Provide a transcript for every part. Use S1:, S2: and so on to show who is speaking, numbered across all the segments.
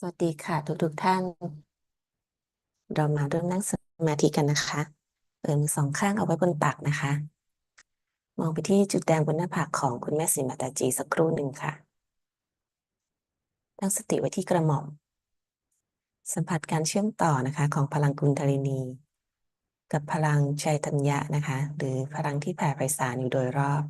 S1: สวัสดีค่ะ ทุกทุกท่าน เรามาเริ่มนั่งสมาธิกันนะคะเปิดมือสองข้างเอาไว้บนตักนะคะ มองไปที่จุดแดงบนหน้าผากของคุณแม่สิมาตาจีสักครู่หนึ่งค่ะ ตั้งสติไว้ที่กระหม่อม สัมผัสการเชื่อมต่อนะคะ ของพลังกุณฑลินี กับพลังชัยธัญญะนะคะ หรือพลังที่แผ่ไพศาลอยู่โดยรอบ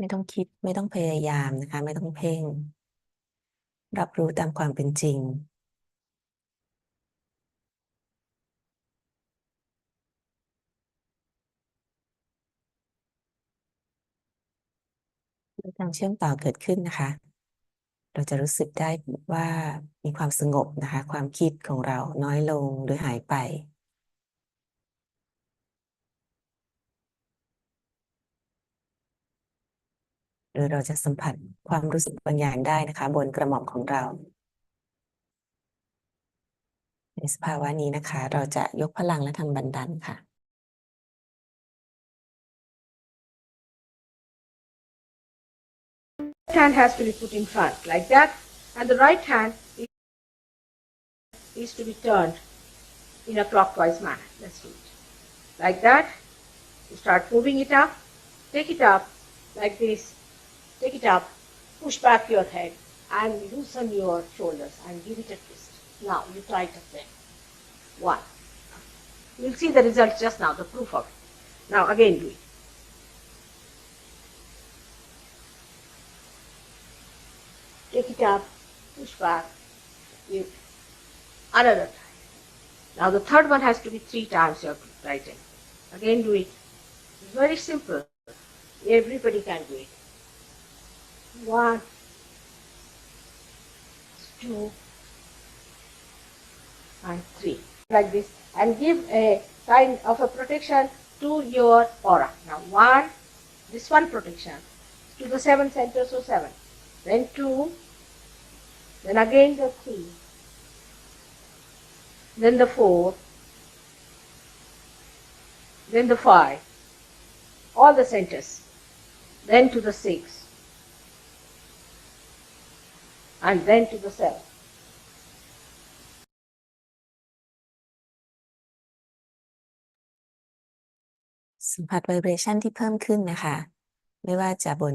S1: ไม่ต้องคิดไม่ต้องพยายามนะคะ ไม่ต้องเพ่ง รับรู้ตามความเป็นจริงเมื่อการเชื่อมต่อเกิดขึ้นนะคะ เราจะรู้สึกได้ว่ามีความสงบนะคะ ความคิดของเราน้อยลงหรือหายไป หรือเราจะสัมผัสความรู้สึกบางอย่างได้นะคะ บนกระหม่อมของเรา ในสภาวะนี้นะคะ เราจะยกพลังและทำบันดันค่ะ
S2: hand has to be put in front like that and the right hand is, is to be turned in a clockwise manner. Let's do it. Like that, you start moving it up, take it up like this, take it up, push back your head and loosen your shoulders and give it a twist. Now you try tighten them. One. You'll see the result just now, the proof of it. Now again do it. take it up, push back, give another time. Now the third one has to be three times you have to. Again do it. It's very simple. Everybody can do it. One, two, and three. Like this. And give a sign of a protection to your aura. Now one, this one protection. To the seven centers of seven. Then 2, then again the 3, then the 4, then the 5, all the centers, then to the 6, and then to the 7.
S1: สัมผัสไวเบรชันที่เพิ่มขึ้นนะคะ ไม่ว่าจะบน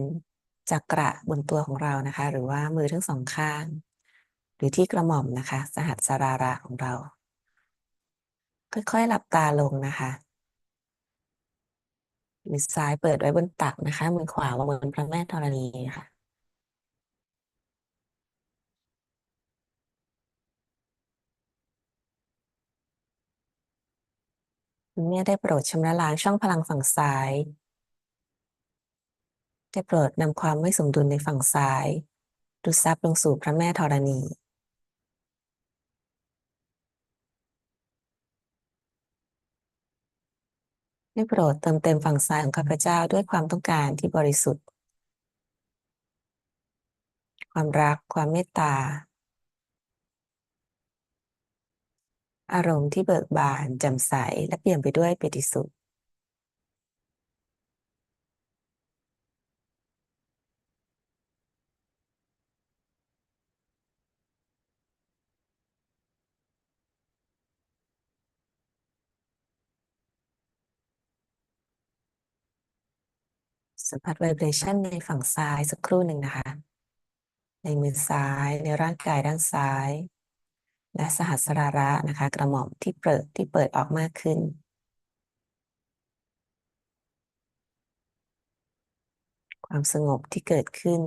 S1: จักระบนตัวของเรานะคะ หรือว่ามือทั้งสองข้าง หรือที่กระหม่อมนะคะ สหัสสราระของเรา ค่อยๆ หลับตาลงนะคะมือซ้ายเปิดไว้บนตักนะคะ มือขวาวางบนพระแม่ธรณีค่ะ คุณแม่ได้โปรดชำระล้างช่องพลังฝั่งซ้าย ได้โปรดนำความไม่สมดุลในฝั่งซ้าย ดูดซับลงสู่พระแม่ธรณี ได้โปรดเติมเต็มฝั่งซ้ายของข้าพเจ้าด้วยความต้องการที่บริสุทธิ์ ความรัก ความเมตตา อารมณ์ที่เบิกบานแจ่มใสและเปลี่ยมไปด้วยปิติสุข สัมผัสไวเบรชันในฝั่งซ้ายสักครู่หนึ่งนะคะ ในมือซ้ายในร่างกายด้านซ้าย และสหัสราระนะคะ กระหม่อมที่เปิดที่เปิดออกมากขึ้น ความสงบที่เกิดขึ้น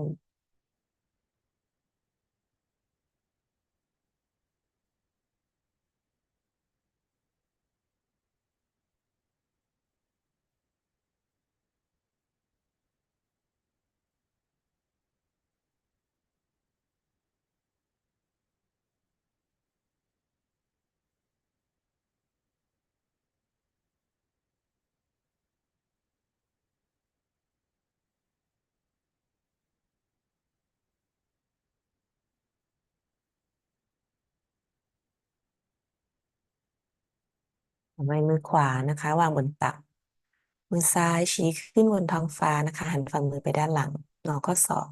S1: ต่อไปมือขวานะคะ วางบนตัก มือซ้ายชี้ขึ้นบนท้องฟ้านะคะ หันฝ่ามือไปด้านหลังงอข้อศอก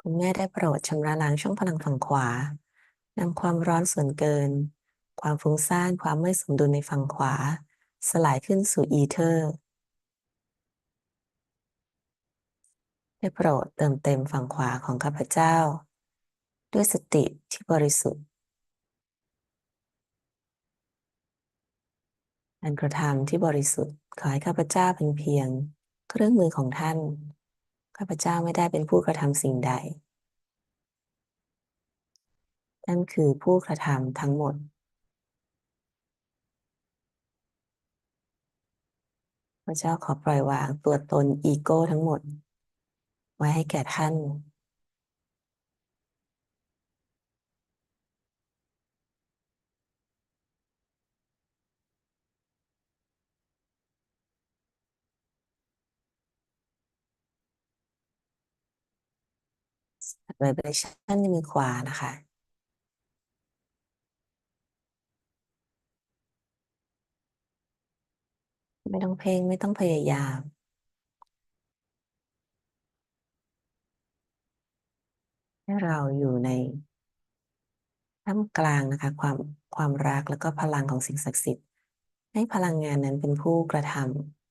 S1: คุณแม่ได้โปรดชำระล้างช่องพลังฝั่งขวานำความร้อนส่วนเกิน ความฟุ้งซ่านความไม่สมดุลในฝั่งขวา สลายขึ้นสู่อีเทอร์ได้โปรดเติมเต็มฝั่งขวาของข้าพเจ้า ด้วยสติที่บริสุทธิ์ การกระทำที่บริสุทธิ์ ขอให้ข้าพเจ้าเป็นเพียง เครื่องมือของท่าน ข้าพเจ้าไม่ได้เป็นผู้กระทำสิ่งใด ท่านคือผู้กระทำทั้งหมด พระเจ้าขอปล่อยวางตัวตนอีโก้ทั้งหมด ไว้ให้แก่ท่าน ไวเบรชั่นในมือขวานะคะไม่ต้องเพ่งไม่ต้องพยายาม ให้เราอยู่ในท่ามกลางนะคะ ความความรักแล้วก็พลังของสิ่งศักดิ์สิทธิ์ ให้พลังงานนั้นเป็นผู้กระทำ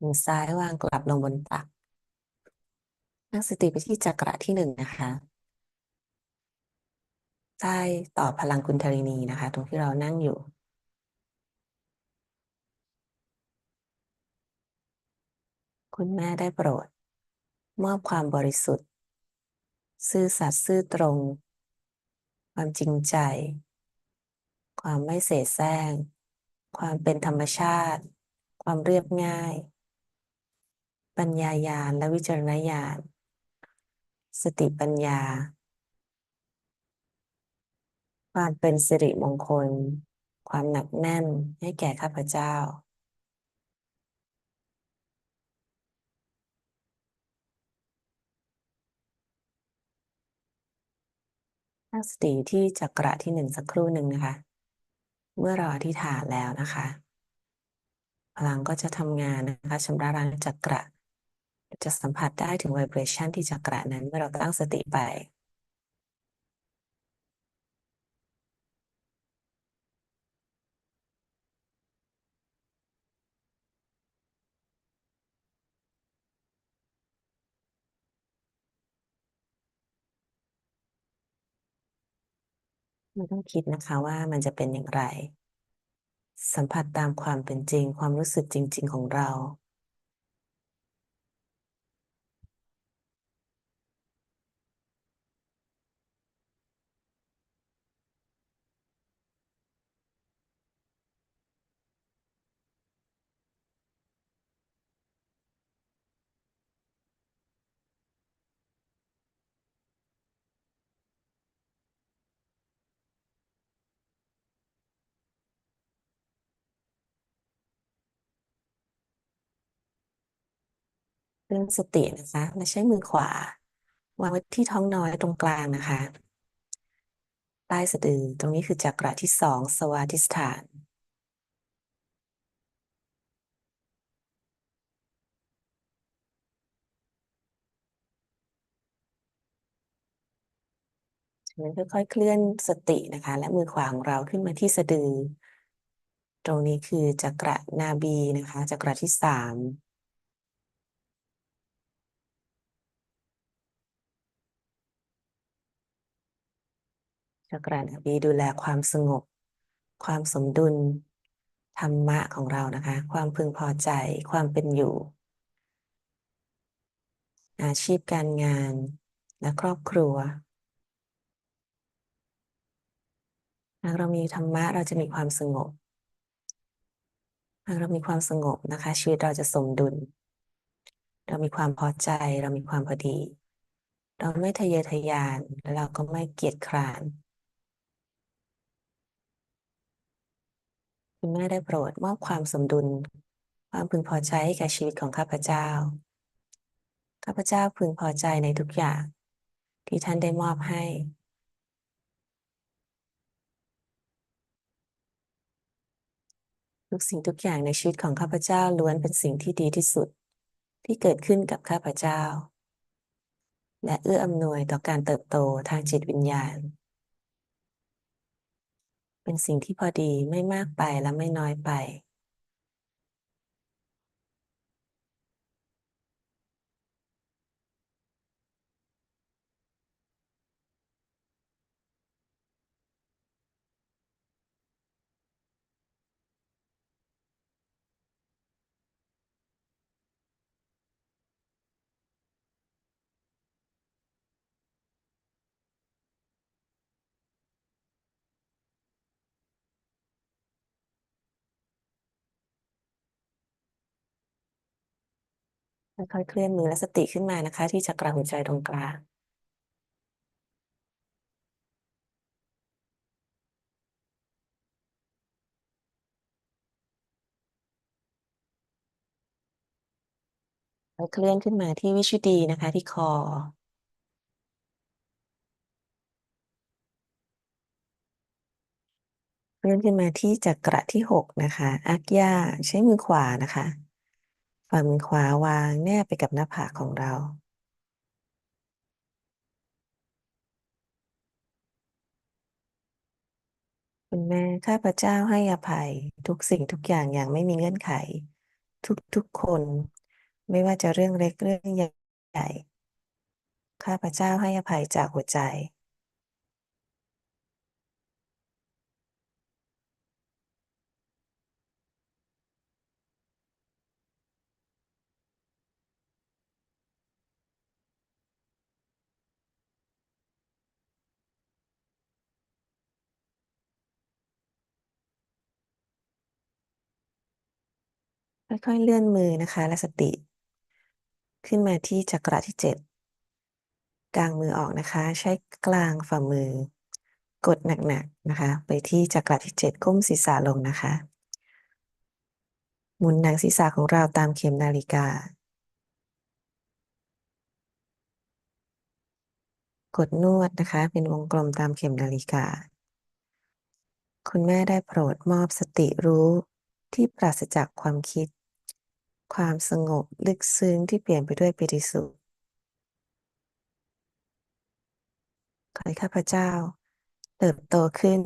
S1: มือซ้ายวางกลับลงบนตักตั้งสติไปที่จักระที่หนึ่งนะคะ ใต้ต่อพลังกุณฑลินีนะคะ ตรงที่เรานั่งอยู่ คุณแม่ได้โปรด มอบความบริสุทธิ์ ซื่อสัตย์ซื่อตรง ความจริงใจ ความไม่เสแสร้ง ความเป็นธรรมชาติ ความเรียบง่าย ปัญญายาณและวิจารณญาณสติปัญญาความเป็นสิริมงคล ความหนักแน่นให้แก่ข้าพเจ้า ตั้งสติที่จักระที่หนึ่งสักครู่หนึ่งนะคะ เมื่อเราอธิษฐานแล้วนะคะ พลังก็จะทำงานนะคะชำระล้างจักระ จะสัมผัสได้ถึงไวเบรชันที่จักระนั้นเมื่อเราตั้งสติไป ไม่ต้องคิดนะคะว่ามันจะเป็นอย่างไร สัมผัสตามความเป็นจริง ความรู้สึกจริง ๆ ของเรา เรื่องสตินะคะและใช้มือขวาวางไว้ที่ท้องน้อยตรงกลางนะคะ ใต้สะดือตรงนี้คือจักระที่สองสวาธิสถานฉะนั้นค่อยๆเคลื่อนสตินะคะ และมือขวาของเราขึ้นมาที่สะดือ ตรงนี้คือจักระนาบีนะคะจักระที่สาม จักระนบีดูแลความสงบ ความสมดุล ธรรมะของเรานะคะ ความพึงพอใจ ความเป็นอยู่ อาชีพการงานและครอบครัว หากเรามีธรรมะเราจะมีความสงบ หากเรามีความสงบนะคะ ชีวิตเราจะสมดุล เรามีความพอใจ เรามีความพอดี เราไม่ทะเยอทะยาน และเราก็ไม่เกียจคร้าน คุณแม่ได้โปรดมอบความสมดุล ความพึงพอใจให้แก่ชีวิตของข้าพเจ้า ข้าพเจ้าพึงพอใจในทุกอย่าง ที่ท่านได้มอบให้ ทุกสิ่งทุกอย่างในชีวิตของข้าพเจ้าล้วนเป็นสิ่งที่ดีที่สุด ที่เกิดขึ้นกับข้าพเจ้า และเอื้ออำนวยต่อการเติบโตทางจิตวิญญาณ เป็นสิ่งที่พอดีไม่มากไปและไม่น้อยไป ค่อยๆเคลื่อนมือและสติขึ้นมานะคะ ที่จักระหัวใจตรงกลางแล้วเคลื่อนขึ้นมาที่วิชุดีนะคะ ที่คอ เคลื่อนขึ้นมาที่จักระที่หกนะคะอักยาใช้มือขวานะคะ ฝ่ามือขวาวางแนบไปกับหน้าผากของเรา คุณแม่ข้าพเจ้าให้อภัยทุกสิ่งทุกอย่างอย่างไม่มีเงื่อนไข ทุกๆคน ไม่ว่าจะเรื่องเล็กเรื่องใหญ่ ข้าพเจ้าให้อภัยจากหัวใจ ค่อยๆเลื่อนมือนะคะ และสติ ขึ้นมาที่จักระที่เจ็ดกางมือออกนะคะ ใช้กลางฝ่ามือ กดหนักๆนะคะ ไปที่จักระที่เจ็ดก้มศีรษะลงนะคะ หมุนหนังศีรษะของเราตามเข็มนาฬิกา กดนวดนะคะ เป็นวงกลมตามเข็มนาฬิกา คุณแม่ได้โปรดมอบสติรู้ที่ปราศจากความคิด ความสงบลึกซึ้งที่เปลี่ยนไปด้วยปิติสุขขอให้ข้าพเจ้า เติบโตขึ้น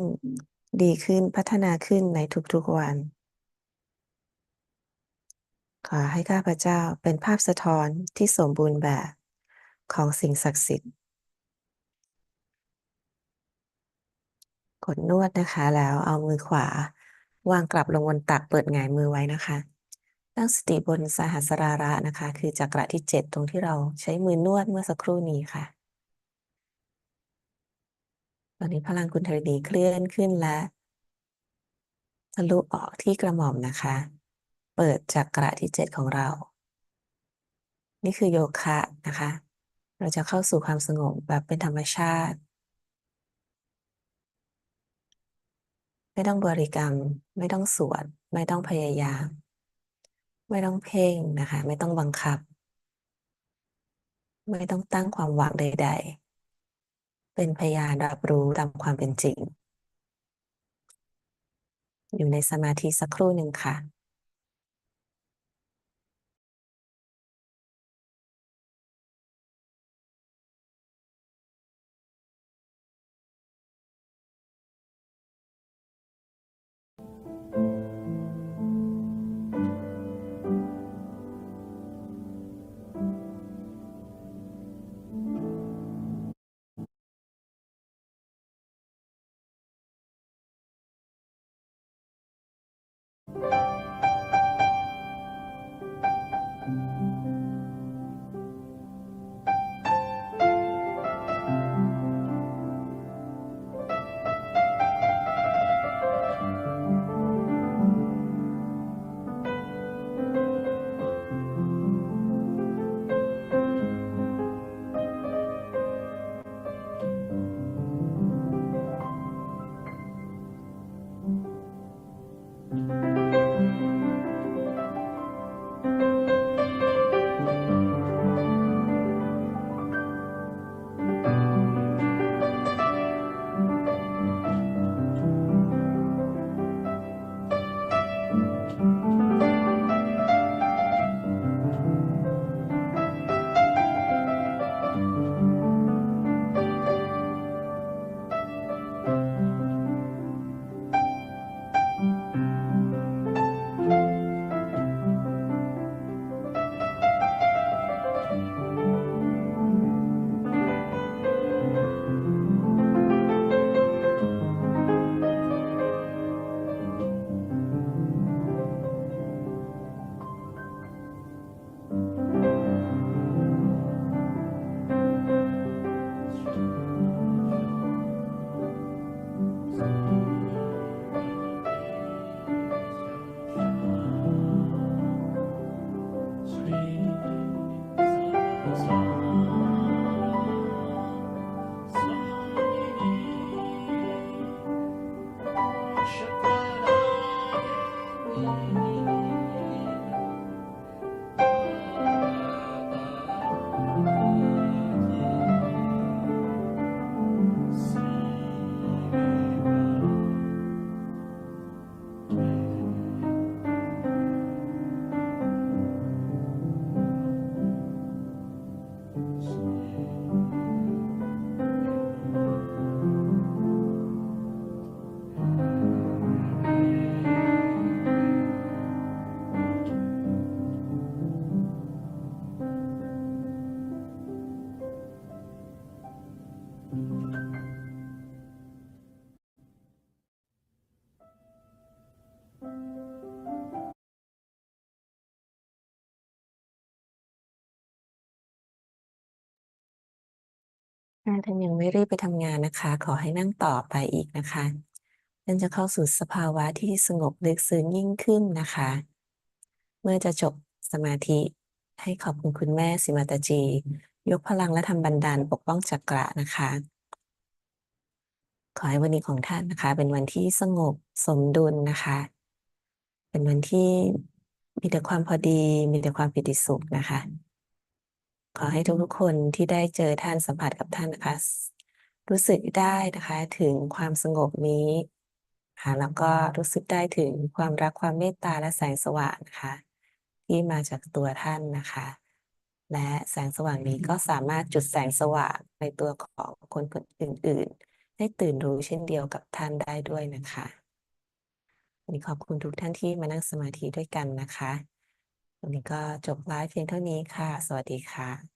S1: ดีขึ้นพัฒนาขึ้นในทุกๆวัน ขอให้ข้าพเจ้าเป็นภาพสะท้อนที่สมบูรณ์แบบของสิ่งศักดิ์สิทธิ์ กดนวดนะคะแล้วเอามือขวา วางกลับลงบนตักเปิดหงายมือไว้นะคะ ตั้งสติบนสหัสราระนะคะ คือจักระที่เจ็ดตรงที่เราใช้มือนวดเมื่อสักครู่นี้ค่ะ ตอนนี้พลังคุณธรณีเคลื่อนขึ้นและทะลุออกที่กระหม่อมนะคะ เปิดจักระที่เจ็ดของเรา นี่คือโยคะนะคะ เราจะเข้าสู่ความสงบแบบเป็นธรรมชาติ ไม่ต้องบริกรรม ไม่ต้องสวด ไม่ต้องพยายาม ไม่ต้องเพ่งนะคะ ไม่ต้องบังคับ ไม่ต้องตั้งความหวังใด ๆ เป็นพยานรับรู้ตามความเป็นจริง อยู่ในสมาธิสักครู่หนึ่งค่ะ ถ้าท่านยังไม่รีบไปทำงานนะคะ ขอให้นั่งต่อไปอีกนะคะท่านจะเข้าสู่สภาวะที่สงบลึกซึ้งยิ่งขึ้นนะคะ เมื่อจะจบสมาธิให้ขอบคุณคุณแม่สิมาตาจี ยกพลังและทำบันดาลปกป้องจักระนะคะ ขอให้วันนี้ของท่านนะคะ เป็นวันที่สงบสมดุลนะคะ เป็นวันที่มีแต่ความพอดี มีแต่ความปิติสุขนะคะ ขอให้ทุกๆคนที่ได้เจอท่านสัมผัสกับท่านนะคะ รู้สึกได้นะคะ ถึงความสงบนี้ค่ะแล้วก็รู้สึกได้ถึงความรักความเมตตาและแสงสว่างนะคะ ที่มาจากตัวท่านนะคะ และแสงสว่างนี้ก็สามารถจุดแสงสว่างในตัวของคนคนอื่น ๆ ให้ตื่นรู้เช่นเดียวกับท่านได้ด้วยนะคะวันนี้ขอบคุณทุกท่านที่มานั่งสมาธิด้วยกันนะคะ วันนี้ก็จบไลฟ์เพียงเท่านี้ค่ะ สวัสดีค่ะ